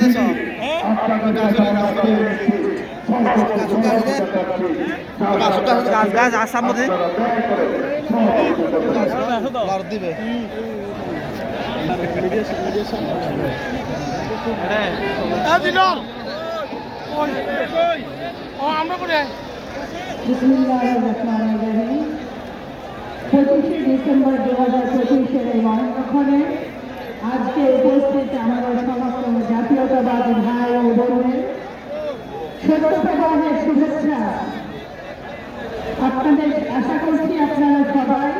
গেছি। গাছ আসাম মধ্যে আপনারা দয়া করে সহযোগিতা দিবে বিসমিল্লাহির রহমানির রহিম পঁচিশে ডিসেম্বর দু হাজার পঁচিশের এই মহানক্ষণে আজকে উপস্থিত আমাদের সমস্ত জাতীয়তাবাদী ভাই ও বোনের সত্যপ্রদানের শুভেচ্ছা। আপনাদের আশা করছি আপনারা সবাই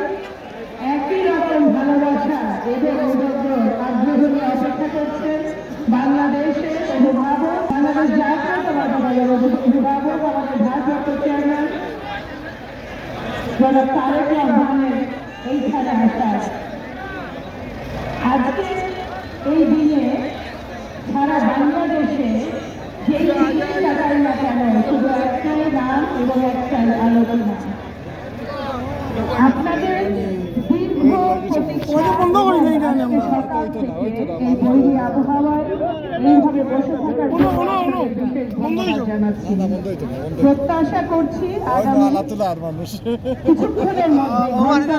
একই রকম ভালোবাসা এবং অনুগ্রহ আগ্রহ নিয়ে অপেক্ষা করছেন বাংলাদেশের অভিভাবক, বাংলাদেশ জাতীয়তাবাদী অভিভাবক আমাদের জনাব তারেক রহমানের এইখানে আসার আজকে এই দিনে সারা বাংলাদেশে যেই দিনে লাগাই না কেন, শুধু একটাই নাম এবং একটাই আলোচনা। আপনাদের দীর্ঘ সকাল এই আবহাওয়ায় এইভাবে বসে থাকার প্রত্যাশা করছি আগামী কিছুক্ষণের মধ্যে